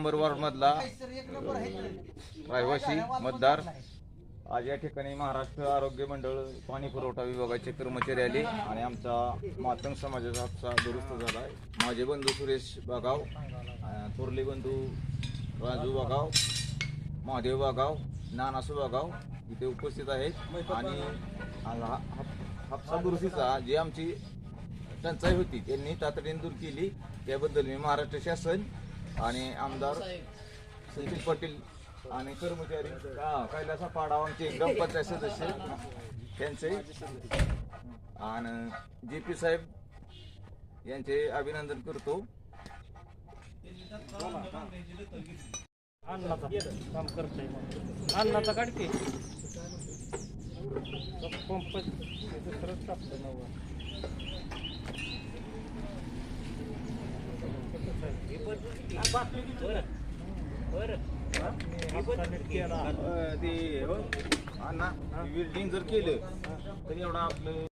Number ward मधला रहिवासी मतदार आज या ठिकाणी महाराष्ट्र आरोग्य मंडळ पाणी पुरवठा विभागाचे कर्मचारी आले आणि आमचा मातंग समाजाचा हप्ता दुरुस्त झाला. आहे माझे बंधू सुरेश बागाव थोरले बंधू राजू बागाव महादेव बागाव नानासू बागाव इथे उपस्थित आहेत. आणि हापसा दुरुस्तीचा जी आमची टंचाई होती त्यांनी तातडीने दूर केली. त्याबद्दल मी महाराष्ट्र शासन आणि आमदार सचिन पाटील आणि कर्मचारी हा, कैलासा पाडाव आमचे ग्रामपंचायत सदस्य त्यांचे आणि जे पी साहेब यांचे अभिनंदन करतो अन्नाचा काम करतोय अन्नाचा काढते पंप दुसरंच ते हो, अण्णा बिल्डिंग जर केलं तर एवढा आपलं